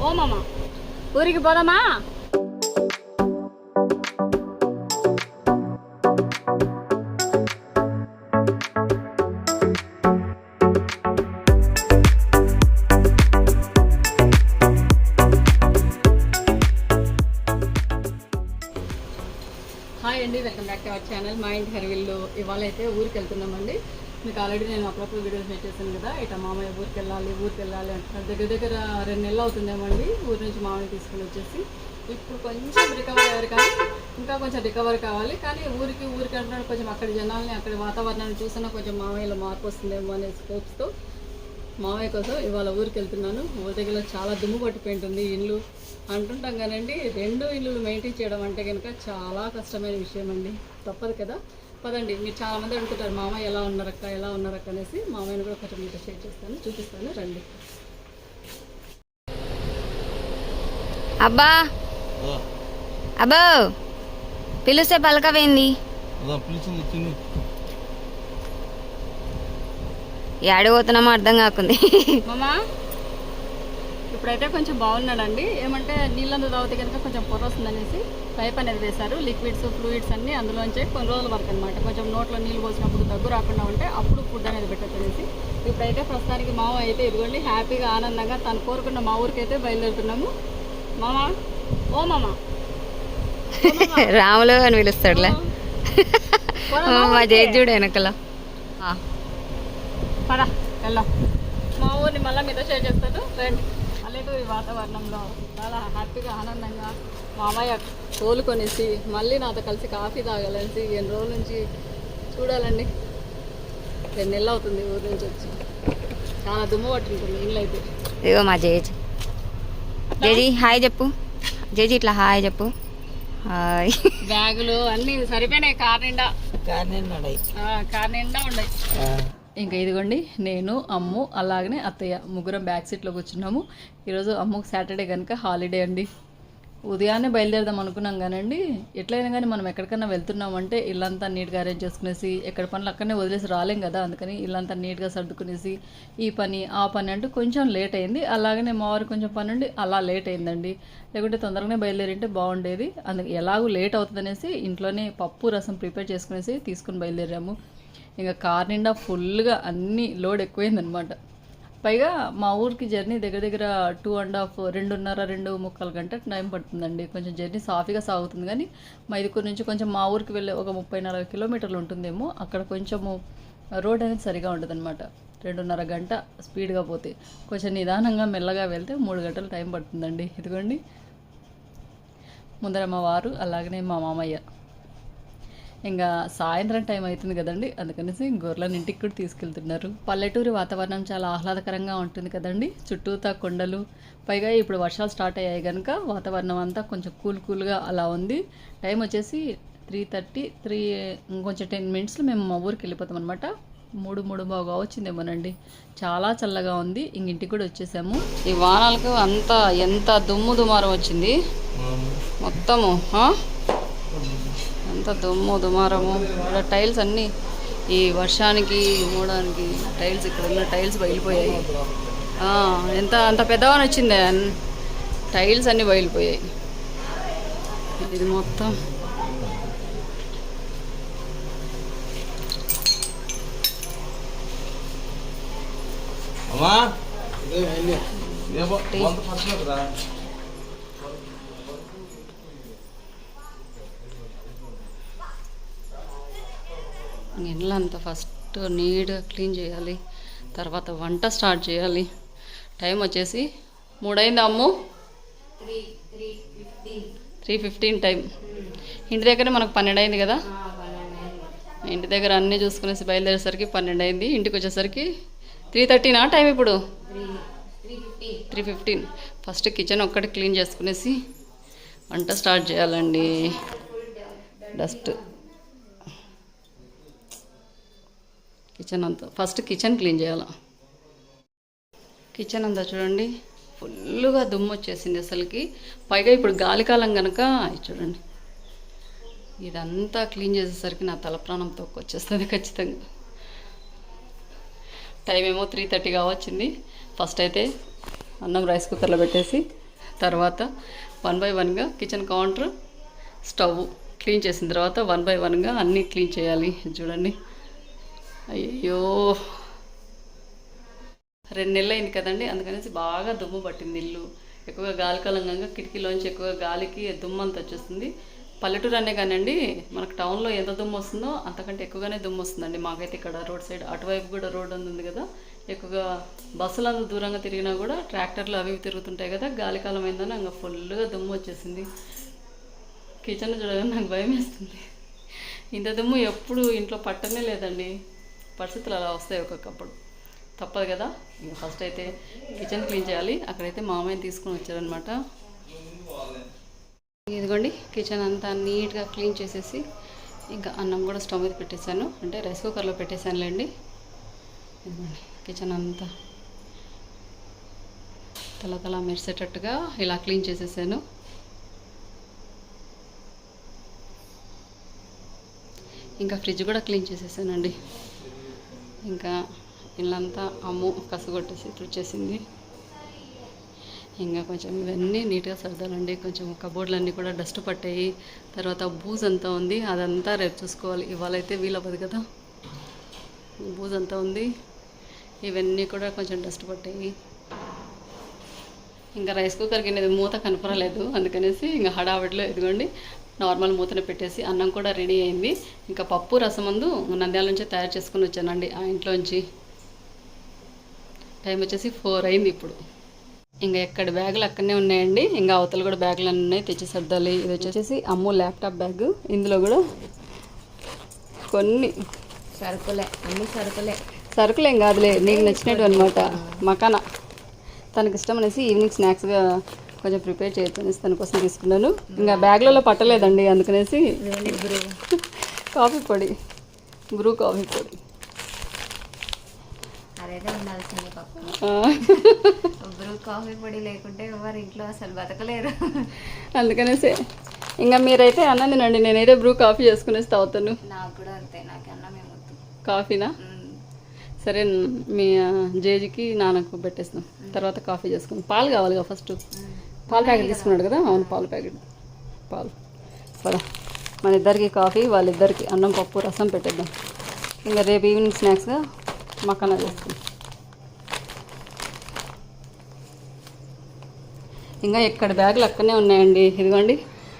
ఓ మామ ఊరికి పోదామా? హాయ్ అండి welcome back to our channel మా ఇంటి హరివిల్లు ఇవాళ అయితే ఊరికి వెళ్తున్నామండి మీకు ఆల్రెడీ నేను అప్పుడప్పుడు వీడియోస్ పెట్టేసాను కదా. ఇట్లా మామయ్య ఊరికి వెళ్ళాలి ఊరికి వెళ్ళాలి అంటున్నారు. దగ్గర దగ్గర రెండు నెలలు అవుతుందేమండి ఊరి నుంచి మామయ్య తీసుకుని వచ్చేసి. ఇప్పుడు కొంచెం రికవర్ అయ్యారు కానీ ఇంకా కొంచెం రికవర్ కావాలి. కానీ ఊరికి ఊరికి అంటున్నాడు కొంచెం అక్కడ జనాల్ని అక్కడ వాతావరణాన్ని చూసినా కొంచెం మామయ్యలో మార్పు వస్తుందేమో అనే స్కోప్స్తో మామయ్య కోసం ఇవాళ ఊరికి వెళ్తున్నాను. ఊరి దగ్గర చాలా దుమ్ము పట్టిపోయింటుంది ఇల్లు. అంటుంటాం కానండి రెండు ఇల్లులు మెయింటైన్ చేయడం అంటే కనుక చాలా కష్టమైన విషయం అండి. తప్పదు కదా. పదండి మీరు చాలా మంది అడుగుతుంటారు మామయ్య ఎలా ఉన్నారక్క ఎలా ఉన్నారక్క అనేసి మామయ్యని కూడా కొంచెం మీతో షేర్ చేస్తాను చూపిస్తాను రండి. అబ్బా! అబ్బో! పిలిస్తే పలకవేంది? అదా పిలిచింది తిను. ఏడు పోతున్నామో అర్థం కాకుంది. మామా? ఇప్పుడైతే కొంచెం బాగున్నాడండి. ఏమంటే నీళ్ళందు తాగితే కనుక కొంచెం పొర వస్తుందనేసి పైప్ అనేది వేశారు. లిక్విడ్స్ ఫ్లూయిడ్స్ అన్ని అందులోంచే కొన్ని రోజుల వరకు అనమాట కొంచెం నోట్లో నీళ్ళు పోసినప్పుడు దగ్గు రాకుండా ఉంటే అప్పుడు ఫుడ్ అనేది పెట్టచ్చనేసి. ఇప్పుడైతే ప్రస్తుతానికి మామ అయితే ఇదిగోండి హ్యాపీగా ఆనందంగా తను కోరుకున్న మా ఊరికి అయితే బయలుదేరుతున్నాము. మామా? ఓ మామా. రాములు అని పిలుస్తాడులే. మా జయజుడు వెనకల. పద వెళ్దాం. మా ఊరిని మళ్ళీ మీతో షేర్ చేస్తాను. రండి. పల్లెటూరి వాతావరణంలో చాలా హ్యాపీగా ఆనందంగా మామయ్య తోలుకొనేసి మళ్ళీ నాతో కలిసి కాఫీ తాగాలనేసి ఎన్ని రోజుల నుంచి చూడాలండి. రెండు నెలలు అవుతుంది ఊరి నుంచి వచ్చి. చాలా దుమ్ము పట్టుంటుంది ఇల్లు అయితే. ఇదిగో మా జేజీ. జేజీ హాయ్ చెప్పు. జేజీ ఇట్లా హాయ్ చెప్పు. హాయ్. బ్యాగులు అన్నీ సరిపోయినాయి కార్ నిండా. ఆ, కార్ నిండా ఉన్నాయి. ఇంకా ఇదిగోండి నేను అమ్ము అలాగనే అత్తయ్య ముగ్గురం బ్యాక్ సీట్లో కూర్చున్నాము ఈరోజు అమ్ముకు సాటర్డే కనుక హాలిడే అండి. ఉదయాన్నే బయలుదేరదాం అనుకున్నాం కానండి ఎట్లయినా కానీ మనం ఎక్కడికైనా వెళ్తున్నామంటే ఇల్లంతా నీట్గా అరేంజ్ చేసుకునేసి ఎక్కడ పనులు అక్కడనే వదిలేసి రాలేం కదా అందుకని ఇల్లంతా నీట్గా సర్దుకునేసి ఈ పని ఆ పని అంటూ కొంచెం లేట్ అయింది. అలాగనే మా వారు కొంచెం పని ఉండి అలా లేట్ అయిందండి. లేకుంటే తొందరగానే బయలుదేరింటే బాగుండేది. అందుకు ఎలాగూ లేట్ అవుతుందనేసి ఇంట్లోనే పప్పు రసం ప్రిపేర్ చేసుకునేసి తీసుకుని బయలుదేరాము. ఇంకా కార్ నిండా ఫుల్గా అన్ని లోడ్ ఎక్కువైందనమాట పైగా మా ఊరికి జర్నీ దగ్గర దగ్గర టూ అండ్ హాఫ్ రెండున్నర రెండు ముక్కలు గంట టైం పడుతుందండి. కొంచెం జర్నీ సాఫీగా సాగుతుంది కానీ మైదుకూరు నుంచి కొంచెం మా ఊరికి వెళ్ళే ఒక ముప్పై నలభై కిలోమీటర్లు ఉంటుందేమో అక్కడ కొంచెము రోడ్ అనేది సరిగా ఉంటుందన్నమాట రెండున్నర గంట స్పీడ్గా పోతే. కొంచెం నిదానంగా మెల్లగా వెళ్తే మూడు గంటలు టైం పడుతుందండి. ఇదిగోండి. ముందర మా వారు అలాగనే మా మామయ్య. ఇంకా సాయంత్రం టైం అవుతుంది కదండి. అందుకనేసి గొర్రెలను ఇంటికి కూడా తీసుకెళ్తున్నారు. పల్లెటూరి వాతావరణం చాలా ఆహ్లాదకరంగా ఉంటుంది కదండి. చుట్టూతా కొండలు పైగా ఇప్పుడు వర్షాలు స్టార్ట్ అయ్యాయి కనుక వాతావరణం అంతా కొంచెం కూల్ కూల్గా అలా ఉంది. టైం వచ్చేసి త్రీ థర్టీ త్రీ ఇంకొంచెం టెన్ మినిట్స్లో మేము మా ఊరికి వెళ్ళిపోతాం అనమాట మూడు మూడు బాగా వచ్చిందేమోనండి చాలా చల్లగా ఉంది. ఇంక ఇంటికి కూడా వచ్చేసాము. ఈ వానాలకు అంత ఎంత దుమ్ము దుమారం వచ్చింది. మొత్తము? అంత దుమ్ము దుమారము. ఇక్కడ టైల్స్ అన్నీ ఈ వర్షానికి మూడానికి టైల్స్ ఇక్కడ ఉన్న టైల్స్ బయలిపోయాయి. ఆ, ఎంత అంత పెద్దవాని వచ్చిందే? టైల్స్ అన్నీ బయలిపోయాయి. ఇది మొత్తం. అమ్మా ఇల్లంతా ఫస్ట్ నీట్గా క్లీన్ చేయాలి తర్వాత వంట స్టార్ట్ చేయాలి. టైం వచ్చేసి మూడైంది అమ్ము. Three fifteen time. ఇంటి దగ్గర మనకు పన్నెండు అయింది కదా ఇంటి దగ్గర అన్నీ చూసుకునేసి బయలుదేరేసరికి పన్నెండు అయింది ఇంటికి వచ్చేసరికి త్రీ థర్టీనా టైం ఇప్పుడు? Three fifteen. ఫస్ట్ కిచెన్ ఒక్కటి క్లీన్ చేసుకునేసి వంట స్టార్ట్ చేయాలండి. డస్ట్. కిచెన్ అంతా. ఫస్ట్ కిచెన్ క్లీన్ చేయాలి? కిచెన్ అంతా చూడండి. ఫుల్గా దుమ్ము వచ్చేసింది అసలుకి. పైగా ఇప్పుడు గాలికాలం కనుక చూడండి. ఇదంతా క్లీన్ చేసేసరికి నా తల ప్రాణం తొక్కొచ్చేస్తుంది ఖచ్చితంగా. టైం ఏమో త్రీ థర్టీ కావచ్చింది. ఫస్ట్ అయితే అన్నం రైస్ కుక్కర్లో పెట్టేసి తర్వాత వన్ బై వన్గా కిచెన్ కౌంటర్ స్టవ్ క్లీన్ చేసిన తర్వాత వన్ బై వన్గా అన్నీ క్లీన్ చేయాలి. చూడండి. అయ్యో రెండు నెలలు అయింది కదండి అందుకనేసి బాగా దుమ్ము పట్టింది ఇల్లు. ఎక్కువగా గాలి కాలంగా కిటికీలోంచి ఎక్కువగా గాలికి దుమ్ము అంత వచ్చేస్తుంది. పల్లెటూరు అనే కానండి మనకు టౌన్లో ఎంత దుమ్ము వస్తుందో అంతకంటే ఎక్కువగానే దుమ్ము వస్తుందండి. మాకైతే ఇక్కడ రోడ్ సైడ్ అటువైపు కూడా రోడ్ ఉంది కదా. ఎక్కువగా బస్సులు అంత దూరంగా తిరిగినా కూడా ట్రాక్టర్లు అవి ఇవి తిరుగుతుంటాయి కదా. గాలికాలం అయిందని ఇంకా ఫుల్గా దుమ్ము వచ్చేసింది. కిచెన్ చూడగానే నాకు భయం వేస్తుంది. ఇంత దుమ్ము ఎప్పుడు ఇంట్లో పట్టనే లేదండి. పరిస్థితులు అలా వస్తాయి ఒక్కొక్కప్పుడు. తప్పదు కదా? ఫస్ట్ అయితే కిచెన్ క్లీన్ చేయాలి. అక్కడైతే మామయ్య తీసుకొని వచ్చారనమాట ఇదిగోండి కిచెన్ అంతా నీట్గా క్లీన్ చేసేసి ఇంకా అన్నం కూడా స్టవ్ మీద పెట్టేశాను. అంటే రైస్ కుక్కర్లో పెట్టేశానులేండి. ఇదిగోండి కిచెన్ అంతా తల తల మెరిసేటట్టుగా ఇలా క్లీన్ చేసేసాను. ఇంకా ఫ్రిడ్జ్ కూడా క్లీన్ చేసేసానండి. ఇంకా ఇల్లంతా అమ్ము కసగొట్టేసి తుడిచేసింది. ఇంకా కొంచెం ఇవన్నీ నీట్గా సర్దాలండి. కొంచెం కబోర్డ్లన్నీ కూడా డస్ట్ పట్టాయి. తర్వాత బూజ్ అంతా ఉంది. అదంతా రేపు చూసుకోవాలి. ఇవాళ అయితే వీలవ్వదు కదా. బూజ్ అంతా ఉంది. ఇవన్నీ కూడా కొంచెం డస్ట్ పట్టాయి. ఇంకా రైస్ కుక్కర్కి అనేది మూత కనపరలేదు అందుకనేసి ఇంకా హడావిడిలో ఎదుగోండి నార్మల్ మూతను పెట్టేసి అన్నం కూడా రెడీ అయింది. ఇంకా పప్పు రసం ముందు నంద్యాల నుంచి తయారు చేసుకుని వచ్చానండి ఆ ఇంట్లోంచి. టైం వచ్చేసి ఫోర్ అయింది ఇప్పుడు. ఇంకా ఎక్కడ బ్యాగులు అక్కడనే ఉన్నాయండి. ఇంకా అవతల కూడా బ్యాగులు అన్నీ ఉన్నాయి. తెచ్చి సర్దాలి ఇది వచ్చేసి అమ్ము ల్యాప్టాప్ బ్యాగ్. ఇందులో కూడా కొన్ని సరుకులే. అన్ని సరుకులే. సరుకులు కాదులే. నీకు నచ్చినట్టు అనమాట మకానా. తనకి ఇష్టం అనేసి ఈవినింగ్ స్నాక్స్గా కొంచెం ప్రిపేర్ చేయొచ్చు తన కోసం తీసుకున్నాను. ఇంకా బ్యాగ్లలో పట్టలేదండి అందుకనేసి కాఫీ పొడి బ్రూ కాఫీ పొడి. అదైతే ఉండాల్సింది పక్క ఆ, బ్రూ కాఫీ పొడి లేకుంటే ఎవరు ఇంట్లో అసలు బతకలేరు. అందుకనేసి ఇంకా మీరైతే అన్నం తినండి నేనైతే బ్రూ కాఫీ చేసుకునేసి తాగుతాను. నాకు కూడా అంతే నాకు అన్నం కాఫీనా. సరే మీ జేజీకి నాన్నకు పెట్టేస్తాం. తర్వాత కాఫీ చేసుకుందాం. పాలు కావాలిగా ఫస్ట్. పాల ప్యాకెట్ తీసుకున్నాడు కదా? అవును పాల ప్యాకెట్. పాలు. పదా. మన ఇద్దరికి కాఫీ వాళ్ళిద్దరికి అన్నం పప్పు రసం పెట్టేద్దాం. ఇంకా రేపు ఈవినింగ్ స్నాక్స్గా మక్కన చేస్తాం. ఇంకా ఎక్కడ బ్యాగులు అక్కడనే ఉన్నాయండి. ఇదిగోండి.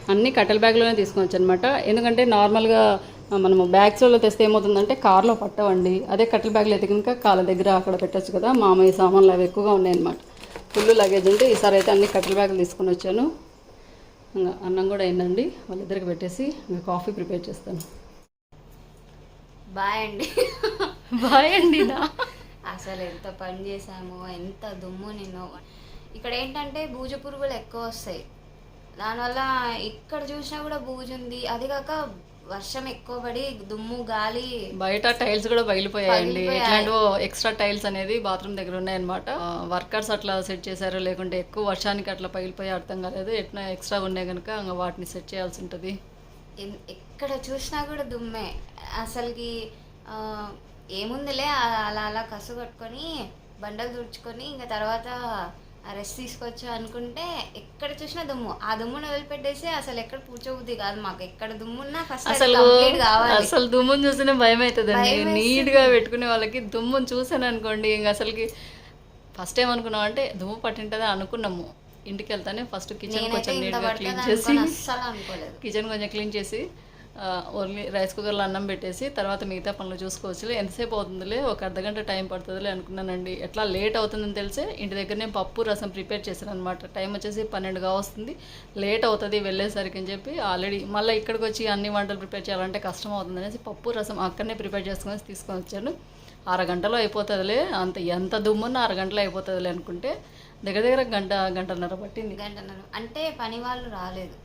అన్ని కట్టెల బ్యాగ్లోనే తీసుకోవచ్చు అనమాట ఎందుకంటే నార్మల్గా మనము బ్యాగ్స్లో తెస్తే ఏమవుతుందంటే కార్లో పట్టవండి. అదే కట్టెల బ్యాగ్లు అయితే కనుక కాళ్ళ దగ్గర అక్కడ పెట్టచ్చు కదా. మామయ్య సామాన్లు అవి ఎక్కువగా ఉన్నాయన్నమాట. ఫుల్ లగేజ్ ఉంటే ఈసారి అయితే అన్ని కట్టెల బ్యాగులు తీసుకొని వచ్చాను. ఇంకా అన్నం కూడా అయిందండి. వాళ్ళిద్దరికి పెట్టేసి ఇంకా కాఫీ ప్రిపేర్ చేస్తాను. బాయ్ అండి. బాయ్ అండి అసలు ఎంత పని చేసామో ఎంత దుమ్ము నిన్ను. ఇక్కడ ఏంటంటే బూజు పురుగులు ఎక్కువ వస్తాయి. దానివల్ల ఇక్కడ చూసినా కూడా బూజు ఉంది. అది కాక వర్షం ఎక్కువ పడి దుమ్ము గాలి బయట టైల్స్ కూడా పగిలిపోయాయండి. పగిలిపోయాయి. ఎట్లాంటివో ఎక్స్ట్రా టైల్స్ అనేది బాత్రూమ్ దగ్గర ఉన్నాయన్నమాట. వర్కర్స్ అట్లా సెట్ చేశారు లేకుంటే ఎక్కువ వర్షానికి అట్లా పగిలిపోయి అర్థం కాలేదు. ఎట్లా ఎక్స్ట్రా ఉన్నాయి కనుక వాటిని సెట్ చేయాల్సి ఉంటుంది. ఎక్కడ చూసినా కూడా దుమ్మే. అసలుకి ఏముందిలే అలా అలా కసు కట్టుకొని బండలు తుడుచుకొని ఇంకా తర్వాత రెస్ట్ తీసుకోవచ్చు అనుకుంటే ఎక్కడ చూసినా దుమ్ము. ఆ దుమ్మును వదిలిపెట్టేసి అసలు ఎక్కడ కూర్చోబుద్ది కాదు మాకు. ఎక్కడ దుమ్మున్నా ఫస్ట్ అసలు కావాలి. అసలు దుమ్ముని చూస్తేనే భయం అవుతుందండి భయం నీట్గా పెట్టుకునే వాళ్ళకి దుమ్ముని చూసాను అనుకోండి ఇంకా అసలుకి ఫస్ట్ ఏమనుకున్నాం అంటే దుమ్ము పట్టింటదా అనుకున్నాము. ఇంటికి వెళ్తానే ఫస్ట్ కిచెన్ కొంచెం నీట్గా క్లీన్ చేసి కిచెన్ కొంచెం క్లీన్ చేసి ఓన్లీ రైస్ కుక్కర్లో అన్నం పెట్టేసి తర్వాత మిగతా పనులు చూసుకోవచ్చులే. ఎంతసేపు అవుతుందిలే? ఒక అర్ధగంట టైం పడుతుందిలే అనుకున్నానండి. ఎట్లా లేట్ అవుతుందని తెలిసే ఇంటి దగ్గర నేను పప్పు రసం ప్రిపేర్ చేశాను అనమాట టైం వచ్చేసి పన్నెండుగా వస్తుంది. లేట్ అవుతుంది వెళ్ళేసరికి అని చెప్పి ఆల్రెడీ మళ్ళీ ఇక్కడికి వచ్చి అన్ని వంటలు ప్రిపేర్ చేయాలంటే కష్టం అవుతుంది అనేసి పప్పు రసం అక్కడనే ప్రిపేర్ చేసుకొని తీసుకొని వచ్చాను అరగంటలో అయిపోతుందిలే. అంత ఎంత దుమ్మున్న అరగంటలో అయిపోతుందిలే అనుకుంటే దగ్గర దగ్గర గంట గంటన్నర పట్టింది. గంటన్నర. అంటే పని వాళ్ళు రాలేదు.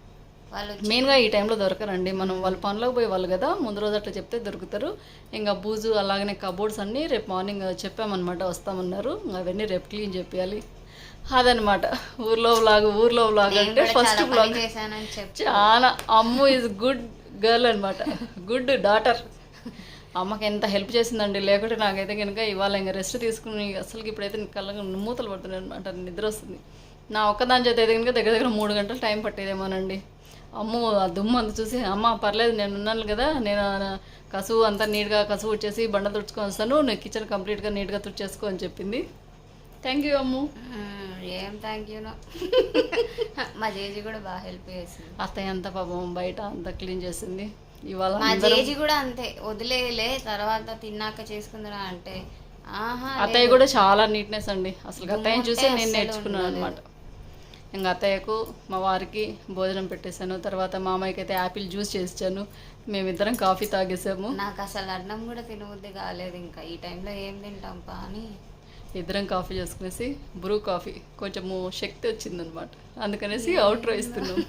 వాళ్ళు మెయిన్గా ఈ టైంలో దొరకరండి. మనం వాళ్ళ పనిలోకి పోయి వాళ్ళు కదా ముందు రోజు అట్లా చెప్తే దొరుకుతారు. ఇంకా బూజు అలాగనే కబోర్డ్స్ అన్నీ రేపు మార్నింగ్ చెప్పామన్నమాట వస్తామన్నారు. అవన్నీ రేపు క్లీన్ చేపియాలి. అదనమాట ఊర్లో వ్లాగ్ ఊర్లో నేను అంటే ఫస్ట్ చెప్పి. చాలా. అమ్ము ఇస్ గుడ్ గర్ల్ అనమాట గుడ్ డాటర్ అమ్మకి ఎంత హెల్ప్ చేసిందండి. లేకుంటే నాకైతే కనుక ఇవాళ ఇంకా రెస్ట్ తీసుకుని అసలుకి ఇప్పుడైతే కళ్ళ మూతలు పడుతున్నాయి అనమాట నిద్ర వస్తుంది. నా ఒక్కదాని చేత అయితే కనుక దగ్గర దగ్గర మూడు గంటలు టైం పట్టేదేమోనండి. అమ్మో ఆ దుమ్ము అంత చూసి అమ్మ పర్లేదు నేను ఉన్నాను కదా నేను కసువు అంతా నీట్గా కసువు వచ్చేసి బండ తుడుచుకొని వస్తాను నేను కిచెన్ కంప్లీట్గా నీట్గా తుడిచేసుకో అని చెప్పింది. థ్యాంక్ యూ అమ్ము. మ్మ్, ఏం థ్యాంక్ యూనో మా జేజీ కూడా బాగా హెల్ప్ చేసింది. అత్తయ్య అంతా పాపం బయట అంతా క్లీన్ చేసింది. ఇవాళ మా జేజీ కూడా అంతే వదిలేలే తర్వాత తిన్నాక చేసుకుందిరా అంటే ఆహా అత్తయ్య కూడా చాలా నీట్నెస్ అండి. అసలు అత్తయ్యని చూసి నేను నేర్చుకున్నాను అనమాట ఇంకా అత్తయ్యకు మా వారికి భోజనం పెట్టేశాను. తర్వాత మామయ్యకి అయితే యాపిల్ జ్యూస్ చేసాను మేమిద్దరం కాఫీ తాగేసాము నాకు అసలు అన్నం కూడా తినబుద్ధి కాలేదు ఇంకా. ఈ టైంలో ఏం తింటాం పా అని ఇద్దరం కాఫీ చేసుకునేసి బ్రూ కాఫీ కొంచెము శక్తి వచ్చిందనమాట. అందుకనేసి అవుట్ ఇస్తున్నాం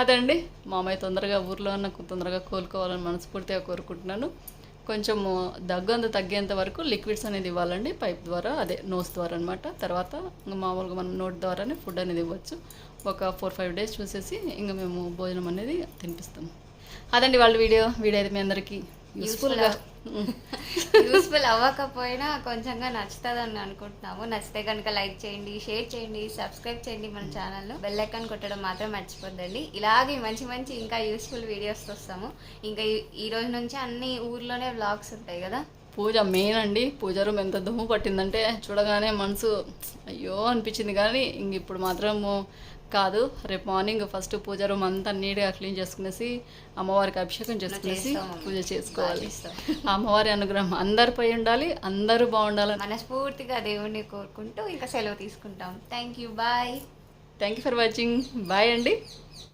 అదండి. మామయ్య తొందరగా ఊర్లో ఉన్న తొందరగా కోలుకోవాలని మనస్ఫూర్తిగా కోరుకుంటున్నాను. కొంచెము దగ్గు అంత తగ్గేంత వరకు లిక్విడ్స్ అనేది ఇవ్వాలండి పైప్ ద్వారా అదే నోస్ ద్వారా అనమాట తర్వాత ఇంకా మామూలుగా మనం నోట్ ద్వారానే ఫుడ్ అనేది ఇవ్వచ్చు. ఒక ఫోర్ ఫైవ్ డేస్ చూసేసి ఇంకా మేము భోజనం అనేది తినిపిస్తాము. అదండి వాళ్ళ వీడియో. వీడియో అయితే మీ అందరికీ యూస్ఫుల్గా యూస్ఫుల్ అవ్వకపోయినా కొంచెంగా నచ్చుతుందని అనుకుంటున్నాము. నచ్చితే కనుక లైక్ చేయండి షేర్ చేయండి సబ్స్క్రైబ్ చేయండి మన ఛానల్లో బెల్ ఐకాన్ కొట్టడం మాత్రం మర్చిపోద్దండి. ఇలాగే మంచి మంచి ఇంకా యూస్ఫుల్ వీడియోస్ వస్తాము. ఇంకా ఈ- ఈ రోజు నుంచి అన్ని ఊర్లోనే వ్లాగ్స్ ఉంటాయి కదా. పూజ మెయిన్ అండి. పూజ రూమ్ ఎంత దుమ్ము పట్టిందంటే చూడగానే మనసు అయ్యో అనిపించింది. కానీ ఇంక ఇప్పుడు మాత్రము కాదు. రేపు మార్నింగ్ ఫస్ట్ పూజ రూమ్ అంతా నీట్గా క్లీన్ చేసుకునేసి అమ్మవారికి అభిషేకం చేసుకునేసి. పూజ చేసుకోవాలి. అమ్మవారి అనుగ్రహం అందరిపై ఉండాలి అందరూ బాగుండాలని. మనస్ఫూర్తిగా దేవుణ్ణి కోరుకుంటూ ఇంకా సెలవు తీసుకుంటాం. Thank you bye thank you for watching bye అండి.